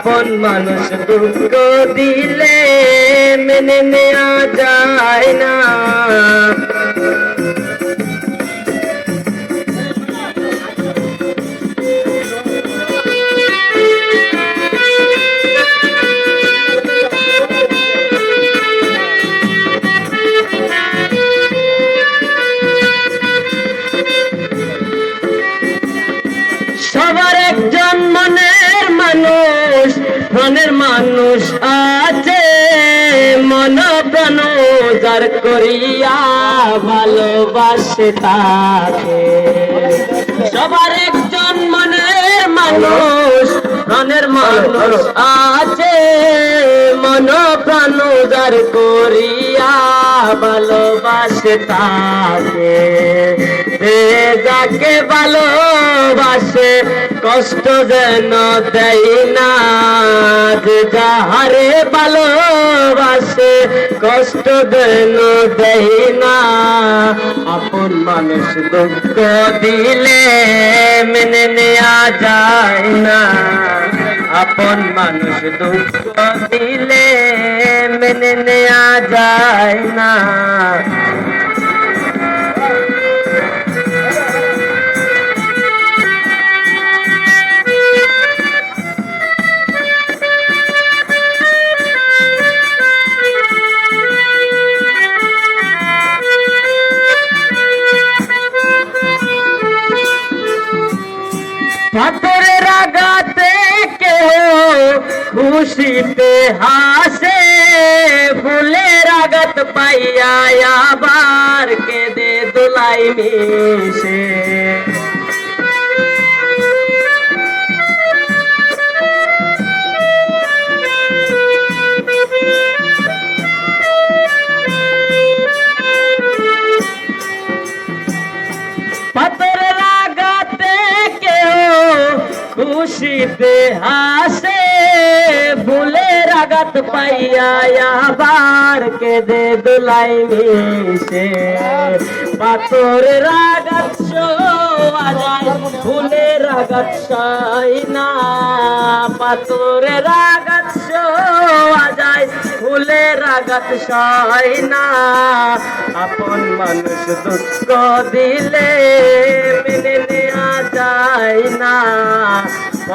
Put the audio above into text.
আপন মানুষ দুঃখ দিলে মেনে নেয়া যায় না। মনের মানুষ আছে মন প্রাণ যার করিয়া ভালোবাসে তাকে। সবার একজন মনের মানুষ মনের মানুষ আছে মন প্রাণ যার করিয়া ভালোবাসে তাকে। যাকে ভালোবাসে, কষ্ট যেন দেয় না। যাহারে ভালোবাসে, কষ্ট যেন দেয় না। আপন মানুষ দুঃখ দিলে মেনে নেয়া যায় না। আপন মানুষ দুঃখ দিলে মেনে নেয়া যায় না। পাথরের রাগাতে কেউ খুশিতে হাসে। ফুলের আঘাত পাইয়া আবার কেঁদে দোলাই মিশে। খুশিতে হাসে ভুলের আঘাত পাইয়া আবার কেঁদে দোলাই মিশে যায় ফুলের আঘাত সাই না। পাথরের আঘাত শোয়া যায় আঘাত সয় না। আপন মানুষ দুঃখ দিলে